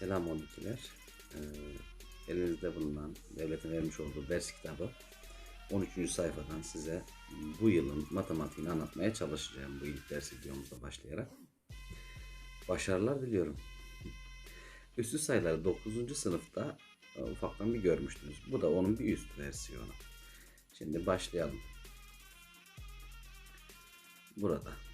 Selam 12'ler. Ee, elinizde bulunan devletin vermiş olduğu ders kitabı 13. sayfadan size bu yılın matematiğini anlatmaya çalışacağım bu ilk ders videomuzda başlayarak. Başarılar diliyorum. Üstü sayıları 9. sınıfta e, ufaktan bir görmüştünüz. Bu da onun bir üst versiyonu. Şimdi başlayalım. Burada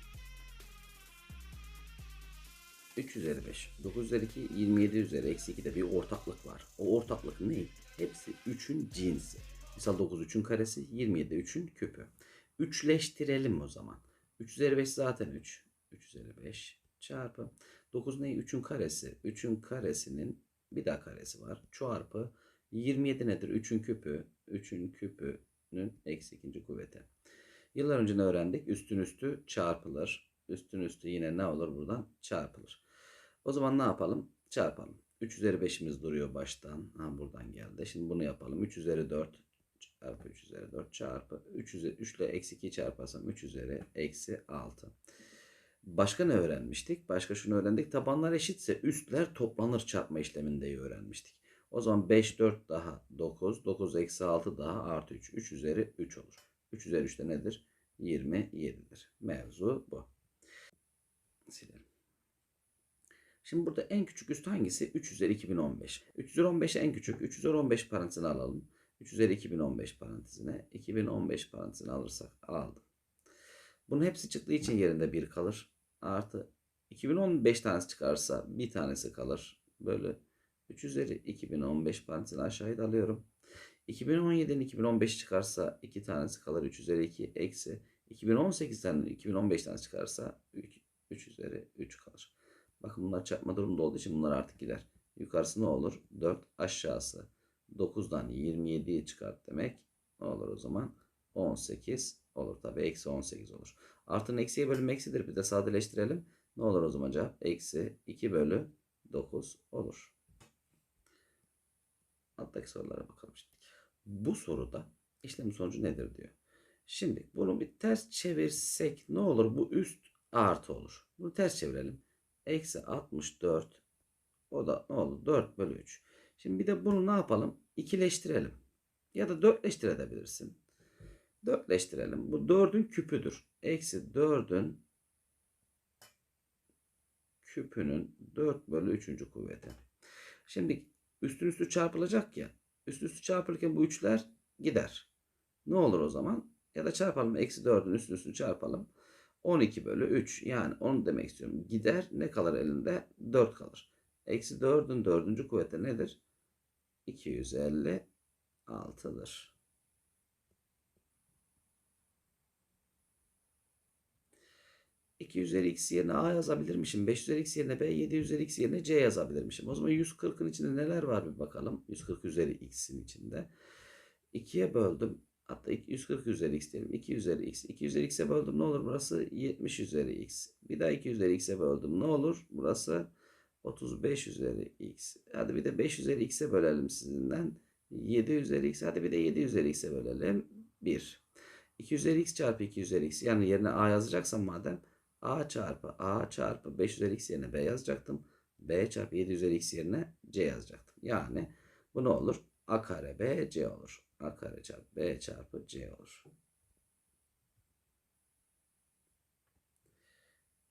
3 üzeri 5. 9 üzeri 2, 27 üzeri eksi 2'de bir ortaklık var. O ortaklık ne? Hepsi 3'ün cinsi. Misal 9 3'ün karesi, 27 3'ün küpü. Üçleştirelim o zaman. 3 üzeri 5 zaten 3. 3 üzeri 5 çarpı. 9 ne? 3'ün karesi. 3'ün karesinin bir daha karesi var. Çarpı. 27 nedir? 3'ün küpü. 3'ün küpünün eksi ikinci kuvveti. Yıllar önce ne öğrendik? Üstün üstü çarpılır. Üstün üstü yine ne olur buradan? Çarpılır. O zaman ne yapalım? Çarpalım. 3 üzeri 5'imiz duruyor baştan. Ha buradan geldi. Şimdi bunu yapalım. 3 üzeri 4 çarpı 3 üzeri 4 çarpı 3 üzeri 3 ile eksi 2 çarparsam 3 üzeri eksi 6. Başka ne öğrenmiştik? Başka şunu öğrendik. Tabanlar eşitse üstler toplanır çarpma işleminde öğrenmiştik. O zaman 5 4 daha 9. 9 eksi 6 daha artı 3. 3 üzeri 3 olur. 3 üzeri 3 de nedir? 27'dir. Mevzu bu. Silelim. Şimdi burada en küçük üst hangisi? 3 üzeri 2015. 3 üzeri 15 en küçük. 3 üzeri 15 parantezine alalım. 3 üzeri 2015 parantezine. 2015 parantezine alırsak aldım. Bunun hepsi çıktığı için yerinde 1 kalır. Artı 2015 tanesi çıkarsa bir tanesi kalır. Böyle 3 üzeri 2015 parantezine aşağıya da alıyorum. 2017'nin 2015 çıkarsa 2 tanesi kalır. 3 üzeri 2 eksi. 2018'den 2015 tanesi çıkarsa 3, 3 üzeri 3 kalır. Bakın bunlar çarpma durumunda olduğu için bunlar artık gider. Yukarısı ne olur? 4 aşağısı. 9'dan 27'yi çıkart demek. Ne olur o zaman? 18 olur. Tabi eksi 18 olur. Artının eksiye bölüm eksidir. Bir de sadeleştirelim. Ne olur o zaman cevap? Eksi 2 bölü 9 olur. Alttaki sorulara bakalım şimdi. Bu soruda işlemin sonucu nedir diyor. Şimdi bunu bir ters çevirsek ne olur? Bu üst artı olur. Bunu ters çevirelim. Eksi 64 o da ne olur? 4 bölü 3. Şimdi bir de bunu ne yapalım? İkileştirelim. Ya da dörtleştirebilirsin. Dörtleştirelim. Bu 4'ün küpüdür. Eksi 4'ün küpünün 4 bölü 3. kuvveti. Şimdi üstün üstü çarpılacak ya. Üst üstü çarpılırken bu üçler gider. Ne olur o zaman? Ya da çarpalım. Eksi 4'ün üstün üstünü çarpalım. 12 bölü 3. Yani onu demek istiyorum. Gider ne kalır elinde? 4 kalır. Eksi 4'ün 4. kuvveti nedir? 256'dır. İki üzeri x yerine a yazabilirmişim. 5 üzeri x yerine b, 7 üzeri x yerine c yazabilirmişim. O zaman 140'ın içinde neler var bir bakalım. 140 üzeri x'in içinde. 2'ye böldüm. Hatta 140 üzeri x diyelim. 2 üzeri x. 2 üzeri x'e böldüm ne olur? Burası 70 üzeri x. Bir daha 2 üzeri x'e böldüm. Ne olur? Burası 35 üzeri x. Hadi bir de 5 üzeri x'e bölelim sizinden. 7 üzeri x. Hadi bir de 7 üzeri x'e bölelim. 1. 2 üzeri x çarpı 2 üzeri x. Yani yerine a yazacaksam madem a çarpı a çarpı 5 üzeri x yerine b yazacaktım. b çarpı 7 üzeri x yerine c yazacaktım. Yani bu ne olur? a kare b c olur. A kare çarpı B çarpı C olur.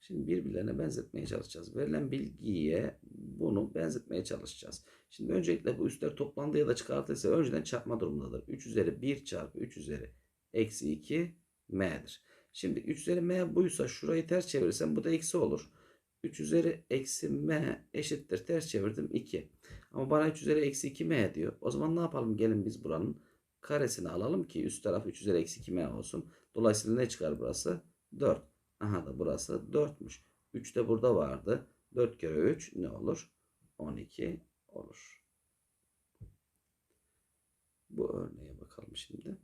Şimdi birbirlerine benzetmeye çalışacağız. Verilen bilgiye bunu benzetmeye çalışacağız. Şimdi öncelikle bu üstler toplandı ya da çıkartılırsa önceden çarpma durumundadır. 3 üzeri 1 çarpı 3 üzeri eksi 2 m'dir. Şimdi 3 üzeri m buysa şurayı ters çevirirsem bu da eksi olur. 3 üzeri eksi m eşittir. Ters çevirdim 2. Ama bana 3 üzeri eksi 2 m diyor. O zaman ne yapalım? Gelin biz buranın karesini alalım ki üst taraf 3 üzeri eksi 2m olsun. Dolayısıyla ne çıkar burası? 4. Aha da burası 4'müş. 3 de burada vardı. 4 kere 3 ne olur? 12 olur. Bu örneğe bakalım şimdi.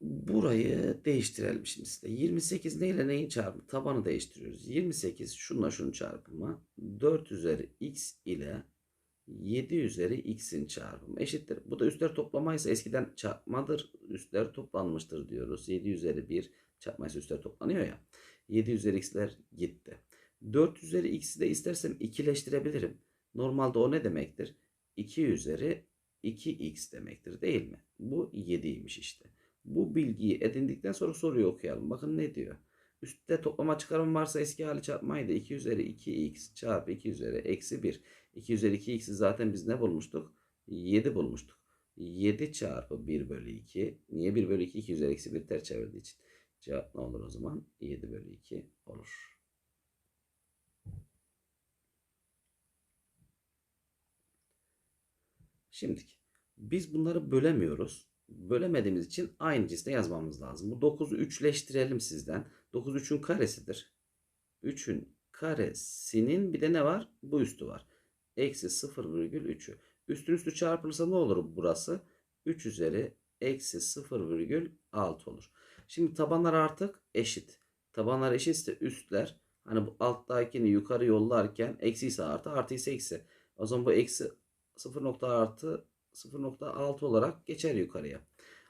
Burayı değiştirelim şimdi size. 28 neyle neyin çarpımı? Tabanı değiştiriyoruz. 28 şunla şunun çarpımı. 4 üzeri x ile 7 üzeri x'in çarpımı eşittir. Bu da üstler toplamaysa eskiden çarpmadır. Üstler toplanmıştır diyoruz. 7 üzeri 1 çarpmaysa üstler toplanıyor ya. 7 üzeri x'ler gitti. 4 üzeri x'i de istersem ikileştirebilirim. Normalde o ne demektir? 2 üzeri 2x demektir değil mi? Bu 7'ymiş işte. Bu bilgiyi edindikten sonra soruyu okuyalım. Bakın ne diyor? Üstte toplama çıkarım varsa eski hali çarpmaydı. 2 üzeri 2x çarpı 2 üzeri eksi 1. 2 üzeri 2x'i zaten biz ne bulmuştuk? 7 bulmuştuk. 7 çarpı 1 bölü 2. Niye 1 bölü 2? 2 üzeri eksi 1 ters çevirdiği için. Cevap ne olur o zaman? 7 bölü 2 olur. Şimdi biz bunları bölemiyoruz. Bölemediğimiz için aynı cinste yazmamız lazım. Bu 9'u üçleştirelim sizden. 9 3'ün karesidir. 3'ün karesinin bir de ne var? Bu üstü var. Eksi 0,3'ü. Üstün üstü çarpılırsa ne olur burası? 3 üzeri eksi 0,6 olur. Şimdi tabanlar artık eşit. Tabanlar eşitse üstler hani bu alttakini yukarı yollarken eksi ise artı artı ise eksi. O zaman bu eksi 0 nokta artı 0.6 olarak geçer yukarıya.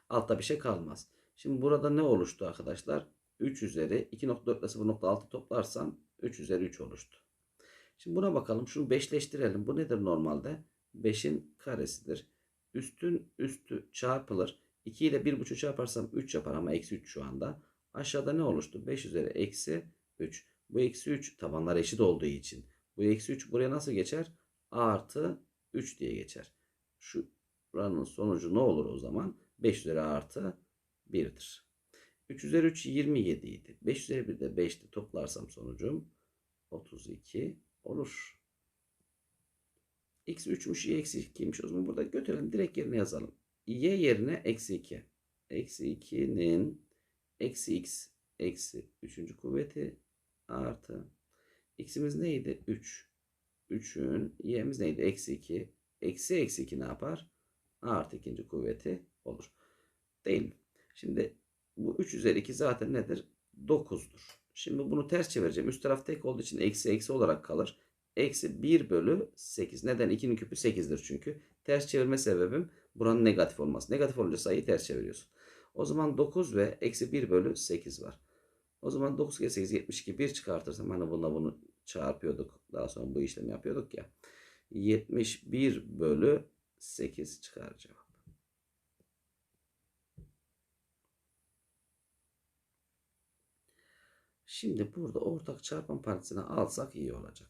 Altta bir şey kalmaz. Şimdi burada ne oluştu arkadaşlar? 3 üzeri 2.4 ile 0.6 toplarsam 3 üzeri 3 oluştu. Şimdi buna bakalım. Şunu beşleştirelim. Bu nedir normalde? 5'in karesidir. Üstün üstü çarpılır. 2 ile 1.5 çarparsam 3 yapar ama eksi 3 şu anda. Aşağıda ne oluştu? 5 üzeri eksi 3. Bu eksi 3 tabanlar eşit olduğu için. Bu eksi 3 buraya nasıl geçer? Artı 3 diye geçer. Şu buranın sonucu ne olur o zaman? 5 üzeri artı 1'dir. 3 üzeri 3 27 idi. 5 üzeri 1 de 5'ti. Toplarsam sonucum 32 olur. X 3'müş, Y eksi 2'ymiş. O zaman burada götürelim. Direkt yerine yazalım. Y yerine eksi 2. Eksi 2'nin eksi x eksi 3. kuvveti artı x'imiz neydi? 3. 3'ün y'miz neydi? Eksi 2. Eksi eksi 2 ne yapar? Artı ikinci kuvveti olur. Değil mi? Şimdi bu 3 üzeri 2 zaten nedir? 9'dur. Şimdi bunu ters çevireceğim. Üst taraf tek olduğu için eksi eksi olarak kalır. Eksi 1 bölü 8. Neden? 2'nin küpü 8'dir çünkü. Ters çevirme sebebim buranın negatif olması. Negatif olunca sayıyı ters çeviriyorsun. O zaman 9 ve eksi 1 bölü 8 var. O zaman 9 kere 8 72 1 çıkartırsam hani bunda bunu çarpıyorduk. Daha sonra bu işlemi yapıyorduk ya. 71 bölü 8 çıkar cevap. Şimdi burada ortak çarpan parantezine alsak iyi olacak.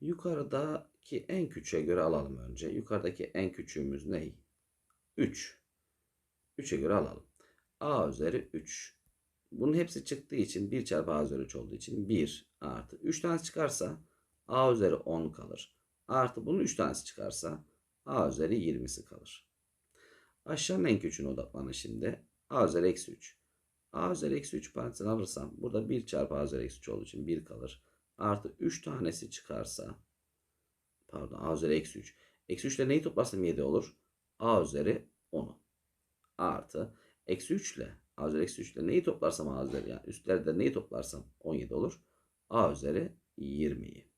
Yukarıdaki en küçüğe göre alalım önce. Yukarıdaki en küçüğümüz ne? 3. 3'e göre alalım. A üzeri 3. Bunun hepsi çıktığı için 1 çarpı A üzeri 3 olduğu için 1 artı. 3 tane çıkarsa A üzeri 10 kalır. Artı bunun 3 tanesi çıkarsa A üzeri 20'si kalır. Aşağının en küçüğüne odaklanın şimdi. A üzeri eksi 3. A üzeri eksi 3 parantezini alırsam burada 1 çarpı A üzeri eksi 3 olduğu için 1 kalır. Artı 3 tanesi çıkarsa pardon A üzeri eksi 3. Eksi 3 ile neyi toplarsam 7 olur? A üzeri 10'u. Artı eksi 3 ile A üzeri eksi 3 ile neyi toplarsam A üzeri yani üstlerde neyi toplarsam 17 olur. A üzeri 20'yi.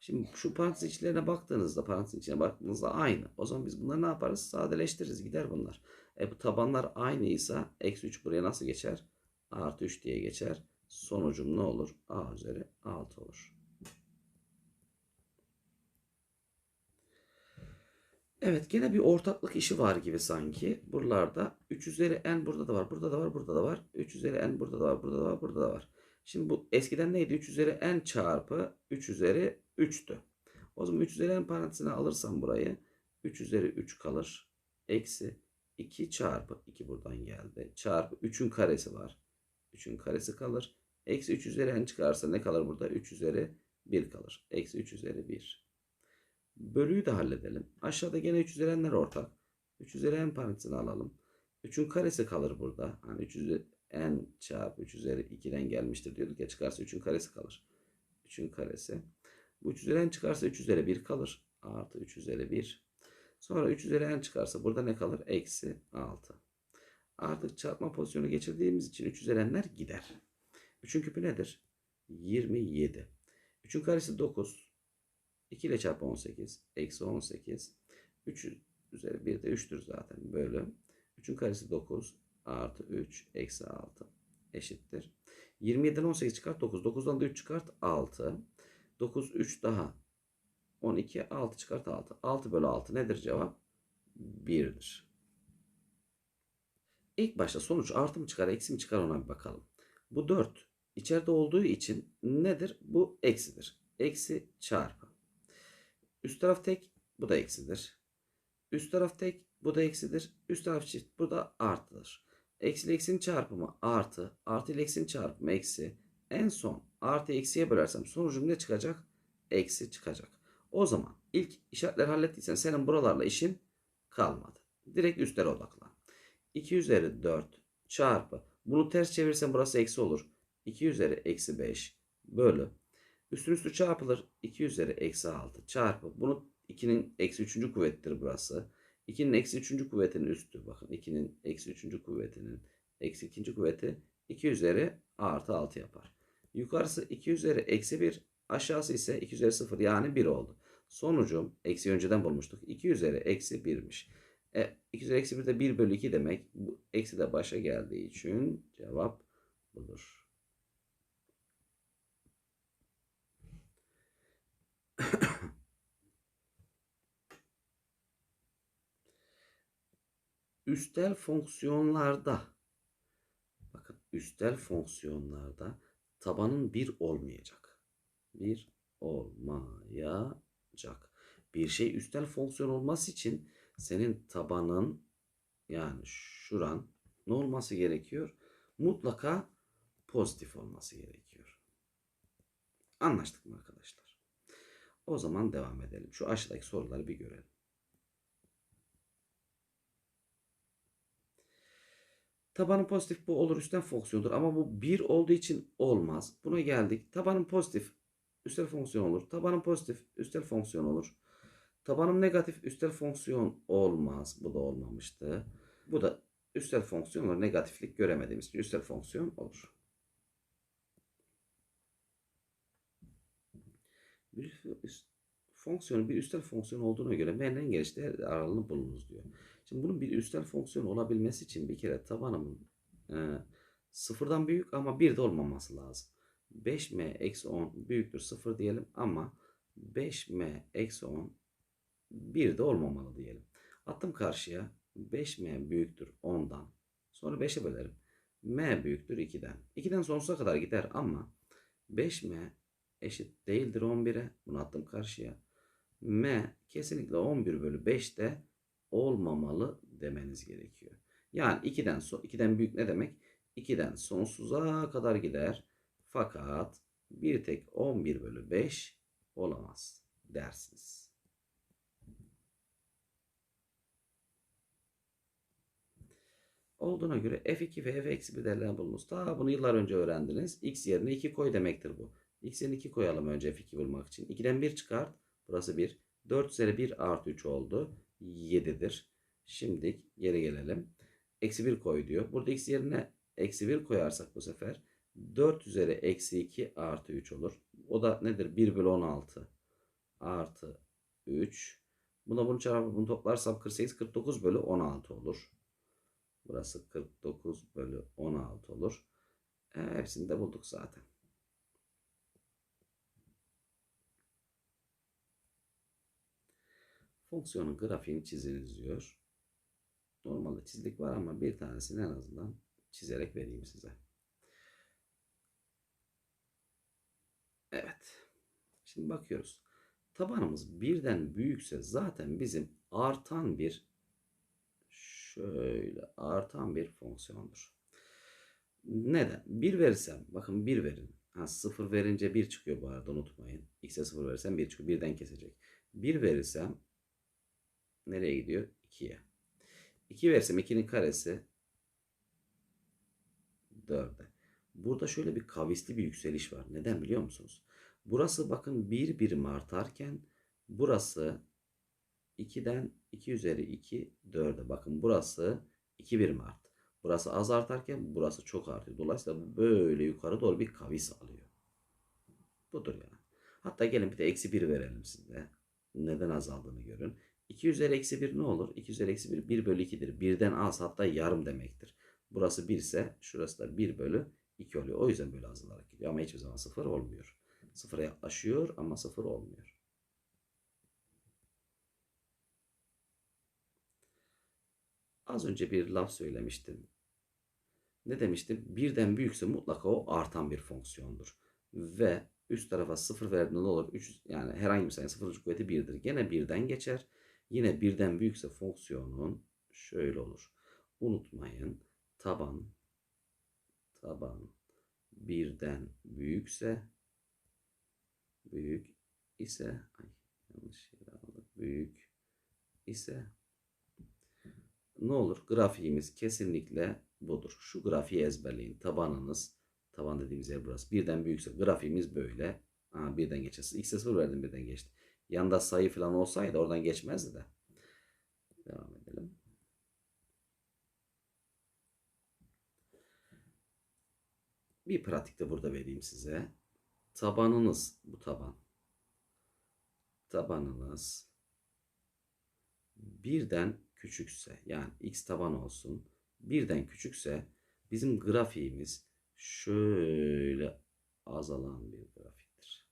Şimdi şu parantez içlerine baktığınızda parantez içine baktığınızda aynı. O zaman biz bunları ne yaparız? Sadeleştiririz. Gider bunlar. E bu tabanlar aynıysa eksi 3 buraya nasıl geçer? Artı 3 diye geçer. Sonucum ne olur? A üzeri 6 olur. Evet gene bir ortaklık işi var gibi sanki. Buralarda 3 üzeri n burada da var. Burada da var. Burada da var. 3 üzeri n burada da var. Burada da var. Burada da var. Şimdi bu eskiden neydi? 3 üzeri n çarpı 3 üzeri 3'tü. O zaman 3 üzeri n parantezine alırsam burayı 3 üzeri 3 kalır. Eksi 2 çarpı 2 buradan geldi. Çarpı 3'ün karesi var. 3'ün karesi kalır. Eksi 3 üzeri n çıkarsa ne kalır burada? 3 üzeri 1 kalır. Eksi 3 üzeri 1. Bölüyü de halledelim. Aşağıda gene 3 üzeri n'ler ortak. 3 üzeri n parantezine alalım. 3'ün karesi kalır burada. Hani 3 üzeri n çarpı 3 üzeri 2'den gelmiştir diyorduk ya çıkarsa 3'ün karesi kalır. 3'ün karesi. Bu 3 üzeri n çıkarsa 3 üzeri 1 kalır. Artı 3 üzeri 1. Sonra 3 üzeri n çıkarsa burada ne kalır? Eksi 6. Artık çarpma pozisyonu geçirdiğimiz için 3 üzeri n'ler gider. 3'ün küpü nedir? 27. 3'ün karesi 9. 2 ile çarpı 18. Eksi 18. 3 üzeri 1 de 3'tür zaten. Bölü. 3'ün karesi 9. Artı 3. Eksi 6. Eşittir. 27'den 18 çıkart 9. 9'dan da 3 çıkart 6. 9, 3 daha. 12, 6 çıkart 6. 6 bölü 6 nedir cevap? 1'dir. İlk başta sonuç artı mı çıkar, eksi mi çıkar ona bir bakalım. Bu 4 içeride olduğu için nedir? Bu eksidir. Eksi çarpı. Üst taraf tek, bu da eksidir. Üst taraf tek, bu da eksidir. Üst taraf çift, bu da artıdır. Eksi ile eksinin çarpımı artı, artı ile eksinin çarpımı eksi. En son artı eksiye bölersem sonucum ne çıkacak? Eksi çıkacak. O zaman ilk işaretleri hallettiysen senin buralarla işin kalmadı. Direkt üstlere odaklan. 2 üzeri 4 çarpı. Bunu ters çevirsem burası eksi olur. 2 üzeri eksi 5 bölü. Üstün üstü çarpılır. 2 üzeri eksi 6 çarpı. Bunu 2'nin eksi 3. kuvvettir burası. 2'nin eksi 3. kuvvetinin üstü. Bakın 2'nin eksi 3. kuvvetinin eksi 2. kuvveti 2 üzeri artı 6 yapar. Yukarısı 2 üzeri eksi 1. Aşağısı ise 2 üzeri 0 yani 1 oldu. Sonucum eksi önceden bulmuştuk. 2 üzeri eksi 1'miş. E, 2 üzeri eksi 1 de 1 bölü 2 demek. Bu eksi de başa geldiği için cevap budur. üstel fonksiyonlarda bakın üstel fonksiyonlarda tabanın 1 olmayacak. 1 olmayacak. Bir şey üstel fonksiyon olması için senin tabanın yani şuran ne olması gerekiyor? Mutlaka pozitif olması gerekiyor. Anlaştık mı arkadaşlar? O zaman devam edelim. Şu aşağıdaki soruları bir görelim. Tabanın pozitif bu olur üstel fonksiyondur ama bu 1 olduğu için olmaz. Buna geldik. Tabanın pozitif üstel fonksiyon olur. Tabanın pozitif üstel fonksiyon olur. Tabanım negatif üstel fonksiyon olmaz. Bu da olmamıştı. Bu da üstel fonksiyon olur. Negatiflik göremediğimiz için üstel fonksiyon olur. Bir fonksiyonun bir üstel fonksiyon olduğuna göre m'nin geniş değer aralığını bulunuz diyor. Şimdi bunun bir üstel fonksiyon olabilmesi için bir kere tabanımın e, sıfırdan büyük ama bir de olmaması lazım. 5m eksi 10 büyüktür 0 diyelim ama 5m eksi 10 1 de olmamalı diyelim. Attım karşıya 5m büyüktür 10'dan. Sonra 5'e bölerim. m büyüktür 2'den. 2'den sonsuza kadar gider ama 5m eşit değildir 11'e. Bunu attım karşıya. m kesinlikle 11 bölü 5'te olmamalı demeniz gerekiyor. Yani 2'den, so 2'den büyük ne demek? 2'den sonsuza kadar gider. Fakat bir tek 11 bölü 5 olamaz dersiniz. Olduğuna göre f2 ve f-1 değerlerini bulunuz. Daha bunu yıllar önce öğrendiniz. x yerine 2 koy demektir bu. x yerine 2 koyalım önce f2 bulmak için. 2'den 1 çıkart. Burası 1. 4 üzeri 1 artı 3 oldu. 7'dir. Şimdi geri gelelim. Eksi 1 koy diyor. Burada x yerine eksi 1 koyarsak bu sefer 4 üzeri eksi 2 artı 3 olur. O da nedir? 1 bölü 16 artı 3. Buna bunu çarpıp bunu toplarsam 48 49 bölü 16 olur. Burası 49 bölü 16 olur. E, hepsini de bulduk zaten. Fonksiyonun grafiğini çiziniz diyor. Normalde çizdik var ama bir tanesini en azından çizerek vereyim size. Evet. Şimdi bakıyoruz. Tabanımız birden büyükse zaten bizim artan bir şöyle artan bir fonksiyondur. Neden? 1 verirsem bakın 1 verin. Ha, 0 verince 1 çıkıyor bu arada unutmayın. X'e 0 verirsem 1 çıkıyor. 1'den kesecek. 1 verirsem nereye gidiyor? 2'ye. 2 versem 2'nin karesi 4'e. Burada şöyle bir kavisli bir yükseliş var. Neden biliyor musunuz? Burası bakın bir birim artarken burası 2'den 2 üzeri 2 4'e. Bakın burası 2 birim arttı. Burası az artarken burası çok artıyor. Dolayısıyla böyle yukarı doğru bir kavis alıyor. Budur yani. Hatta gelin bir de eksi 1 verelim size. Neden azaldığını görün. 2 üzeri eksi 1 ne olur? 2 üzeri eksi 1 1 bölü 2'dir. Birden az hatta yarım demektir. Burası 1 ise şurası da 1 bölü 2 oluyor. O yüzden böyle azalarak gidiyor. Ama hiçbir zaman 0 olmuyor. Sıfıra yaklaşıyor ama sıfır olmuyor. Az önce bir laf söylemiştim. Ne demiştim? Birden büyükse mutlaka o artan bir fonksiyondur. Ve üst tarafa sıfır verdiğinde ne olur? 3, yani herhangi bir sayının sıfır kuvveti 1'dir. Gene birden geçer. Yine birden büyükse fonksiyonun şöyle olur. Unutmayın taban taban birden büyükse büyük ise ay yanlış yere aldık. Büyük ise ne olur? Grafiğimiz kesinlikle budur. Şu grafiği ezberleyin. Tabanınız, taban dediğimiz yer burası. Birden büyükse grafiğimiz böyle. Ha, birden geçerse. X'e 0 verdim birden geçti. Yanda sayı falan olsaydı oradan geçmezdi de. Devam edelim. Bir pratikte burada vereyim size. Tabanınız bu taban. Tabanınız birden küçükse yani x taban olsun birden küçükse bizim grafiğimiz şöyle azalan bir grafiktir.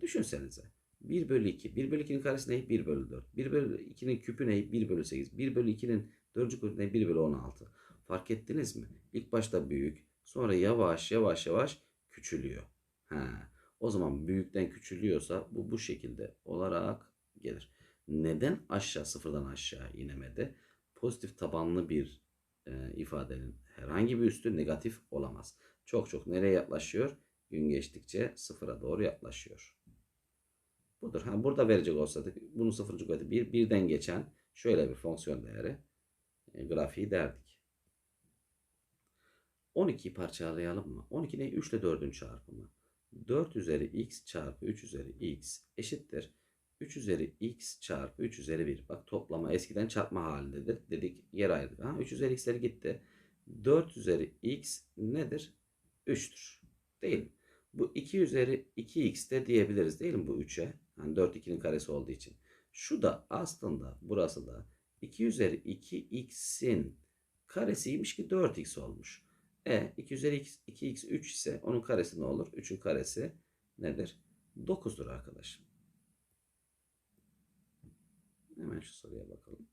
Düşünsenize. 1 bölü 2. 1 bölü 2'nin karesi ne? 1 bölü 4. 1 bölü 2'nin küpü ne? 1 bölü 8. 1 bölü 2'nin 4. kuvveti ne? 1 bölü 16. Fark ettiniz mi? İlk başta büyük. Sonra yavaş yavaş yavaş küçülüyor. Ha. O zaman büyükten küçülüyorsa bu bu şekilde olarak gelir. Neden aşağı sıfırdan aşağı inemedi? Pozitif tabanlı bir e, ifadenin herhangi bir üstü negatif olamaz. Çok çok nereye yaklaşıyor? Gün geçtikçe sıfıra doğru yaklaşıyor. Budur. Ha, burada verecek olsaydık bunun sıfırıncı kuvveti 1. Bir, birden geçen şöyle bir fonksiyon değeri e, grafiği derdik. 12'yi parçalayalım mı? 12 ne? 3 ile 4'ün çarpımı. 4 üzeri x çarpı 3 üzeri x eşittir. 3 üzeri x çarpı 3 üzeri 1. Bak toplama eskiden çarpma halindedir. Dedik yer ayırdık. Ha, 3 üzeri x'leri gitti. 4 üzeri x nedir? 3'tür. Değil mi? Bu 2 üzeri 2x de diyebiliriz değil mi bu 3'e? Yani 4 2'nin karesi olduğu için. Şu da aslında burası da 2 üzeri 2x'in karesiymiş ki 4x olmuş. E 2 üzeri x, 2x 3 ise onun karesi ne olur? 3'ün karesi nedir? 9'dur arkadaşım. Hemen şu soruya bakalım.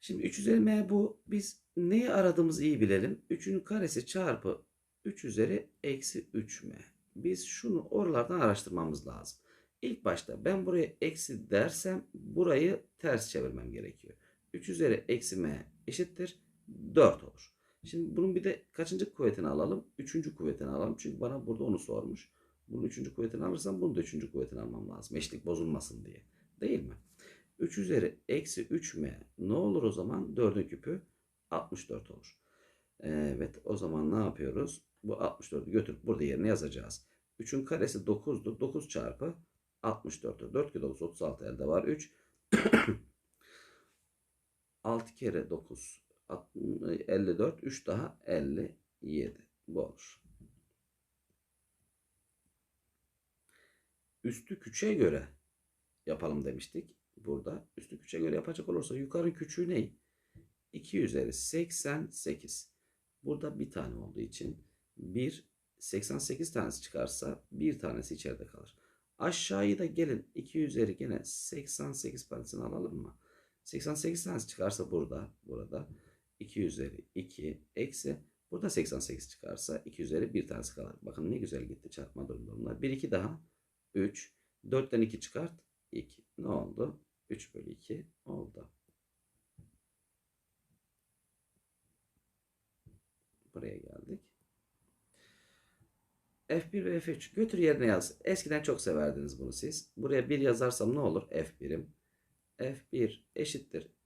Şimdi 3 üzeri m bu. Biz neyi aradığımızı iyi bilelim. 3'ün karesi çarpı 3 üzeri eksi 3m. Biz şunu oralardan araştırmamız lazım. İlk başta ben buraya eksi dersem burayı ters çevirmem gerekiyor. 3 üzeri eksi m eşittir 4 olur. Şimdi bunun bir de kaçıncı kuvvetini alalım? Üçüncü kuvvetini alalım. Çünkü bana burada onu sormuş. Bunun üçüncü kuvvetini alırsam bunun da üçüncü kuvvetini almam lazım. Eşlik bozulmasın diye. Değil mi? 3 üzeri eksi 3m ne olur o zaman? 4'ün küpü 64 olur. Evet o zaman ne yapıyoruz? Bu 64'ü götürüp burada yerine yazacağız. 3'ün karesi 9'dur. 9 çarpı 64'tür. 4 kere 9 36 elde var. 3 6 kere 9 54 3 daha 57 bu olur. Üstü küçüğe göre yapalım demiştik. Burada üstü küçüğe göre yapacak olursa yukarı küçüğü ne? 2 üzeri 88. Burada bir tane olduğu için 1 88 tanesi çıkarsa bir tanesi içeride kalır. Aşağıyı da gelin 2 üzeri gene 88 parasını alalım mı? 88 tanesi çıkarsa burada burada 2 üzeri 2 eksi burada 88 çıkarsa 2 üzeri 1 tanesi kalır. Bakın ne güzel gitti çarpma durumlarında. 1 2 daha 3 4'ten 2 çıkart 2. Ne oldu? 3 bölü 2 oldu. Buraya geldik. F1 ve F3 götür yerine yaz. Eskiden çok severdiniz bunu siz. Buraya 1 yazarsam ne olur? F1'im. F1 eşittir.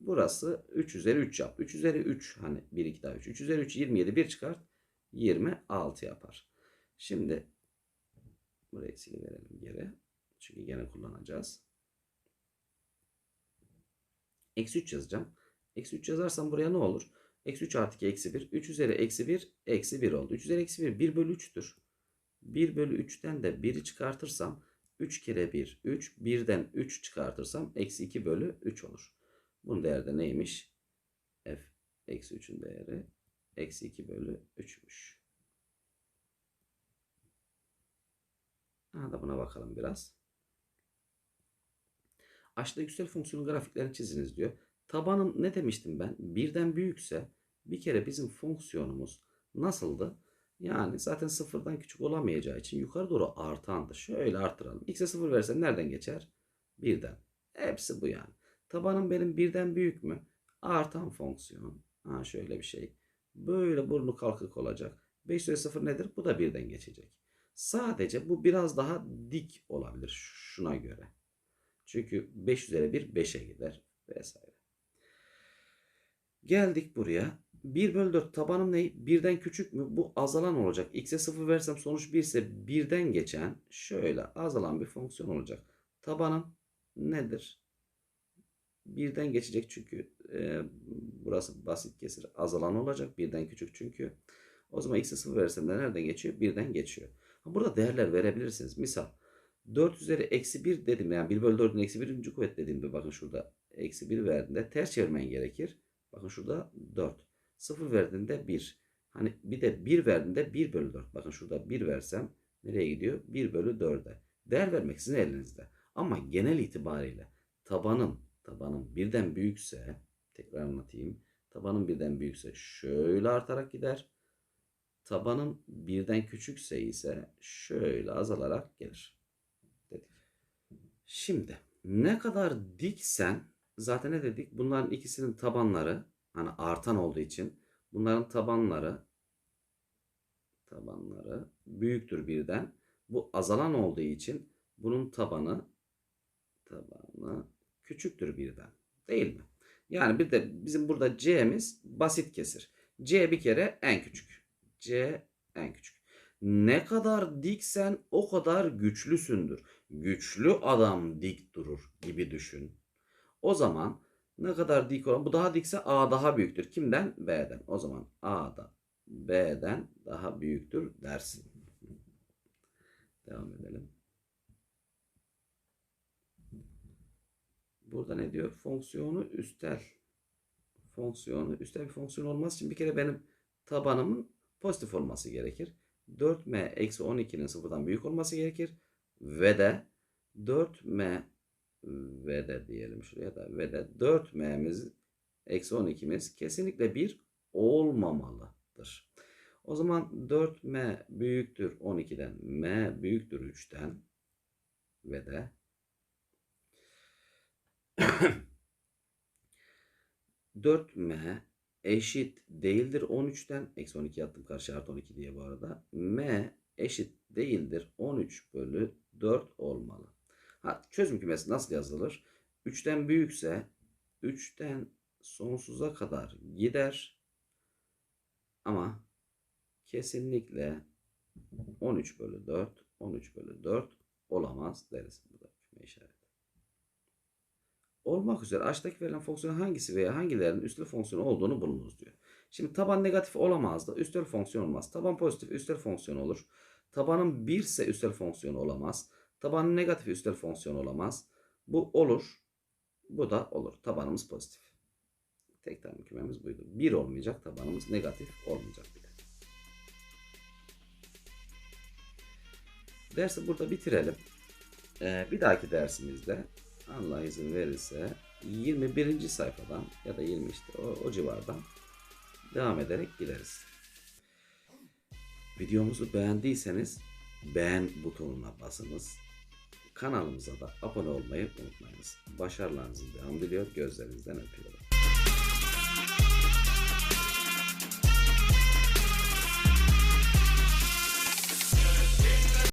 Burası 3 üzeri 3 yap. 3 üzeri 3 hani 1 2 daha 3. 3 üzeri 3 27 1 çıkart. 26 yapar. Şimdi burayı siliverelim geri. Çünkü gene kullanacağız. Eksi 3 yazacağım. Eksi 3 yazarsam buraya ne olur? Eksi 3 artı 2 eksi 1. 3 üzeri eksi 1 eksi 1 oldu. 3 üzeri eksi 1 1 bölü 3'tür. 1 bölü 3'ten de 1'i çıkartırsam 3 kere 1 3. 1'den 3 çıkartırsam eksi 2 bölü 3 olur. Bunun değeri de neymiş? F eksi 3'ün değeri eksi 2 bölü 3'müş. Ha da buna bakalım biraz. Aşağıda yüksel fonksiyonun grafiklerini çiziniz diyor. Tabanım ne demiştim ben? Birden büyükse bir kere bizim fonksiyonumuz nasıldı? Yani zaten sıfırdan küçük olamayacağı için yukarı doğru artandı. Şöyle artıralım. X'e sıfır versen nereden geçer? Birden. Hepsi bu yani. Tabanım benim birden büyük mü? Artan fonksiyon. Ha şöyle bir şey. Böyle burnu kalkık olacak. 5 üzeri 0 nedir? Bu da birden geçecek. Sadece bu biraz daha dik olabilir şuna göre. Çünkü 5 üzeri 1 5'e gider vesaire. Geldik buraya. 1 bölü 4 tabanım ne? Birden küçük mü? Bu azalan olacak. X'e 0 versem sonuç 1 ise birden geçen şöyle azalan bir fonksiyon olacak. Tabanım nedir? Birden geçecek çünkü e, burası basit kesir. Azalan olacak. Birden küçük çünkü. O zaman x'e 0 versem de nereden geçiyor? Birden geçiyor. Burada değerler verebilirsiniz. Misal 4 üzeri eksi 1 dedim. Yani 1 bölü 4'ün eksi 1. kuvvet dediğimde bakın şurada eksi 1 verdiğinde ters çevirmen gerekir. Bakın şurada 4. 0 verdiğinde 1. Hani bir de 1 verdiğinde 1 bölü 4. Bakın şurada 1 versem nereye gidiyor? 1 bölü 4'e. Değer vermek sizin elinizde. Ama genel itibariyle tabanım tabanım birden büyükse tekrar anlatayım. Tabanım birden büyükse şöyle artarak gider. Tabanım birden küçükse ise şöyle azalarak gelir. Dedik. Şimdi ne kadar diksen zaten ne dedik? Bunların ikisinin tabanları hani artan olduğu için bunların tabanları tabanları büyüktür birden. Bu azalan olduğu için bunun tabanı tabanı küçüktür birden. Değil mi? Yani bir de bizim burada C'miz basit kesir. C bir kere en küçük. C en küçük. Ne kadar diksen o kadar güçlüsündür. Güçlü adam dik durur gibi düşün. O zaman ne kadar dik olan bu daha dikse A daha büyüktür. Kimden? B'den. O zaman A B'den daha büyüktür dersin. Devam edelim. Burada ne diyor? Fonksiyonu üstel. Fonksiyonu üstel bir fonksiyon olması için bir kere benim tabanımın pozitif olması gerekir. 4m eksi 12'nin sıfırdan büyük olması gerekir. Ve de 4m ve de diyelim şuraya da ve de 4m'miz eksi 12'miz kesinlikle bir olmamalıdır. O zaman 4m büyüktür 12'den m büyüktür 3'ten ve de 4m eşit değildir 13'ten. Eksi 12 attım karşı artı 12 diye bu arada. m eşit değildir 13 bölü 4 olmalı. Ha, çözüm kümesi nasıl yazılır? 3'ten büyükse 3'ten sonsuza kadar gider. Ama kesinlikle 13 bölü 4 13 bölü 4 olamaz deriz. Bu da küme işareti olmak üzere aşağıdaki verilen fonksiyon hangisi veya hangilerinin üstel fonksiyonu olduğunu bulunuz diyor. Şimdi taban negatif olamazdı. Üstel fonksiyon olmaz. Taban pozitif üstel fonksiyon olur. Tabanın 1 ise üstel fonksiyon olamaz. Tabanın negatif üstel fonksiyon olamaz. Bu olur. Bu da olur. Tabanımız pozitif. Tek tanım kümemiz buydu. 1 olmayacak. Tabanımız negatif olmayacak bile. Dersi burada bitirelim. Ee, bir dahaki dersimizde Allah izin verirse 21. sayfadan ya da 20 işte o, o civardan devam ederek gideriz. Videomuzu beğendiyseniz beğen butonuna basınız. Kanalımıza da abone olmayı unutmayınız. Başarılarınızın devam diliyor. Gözlerinizden öpüyorum.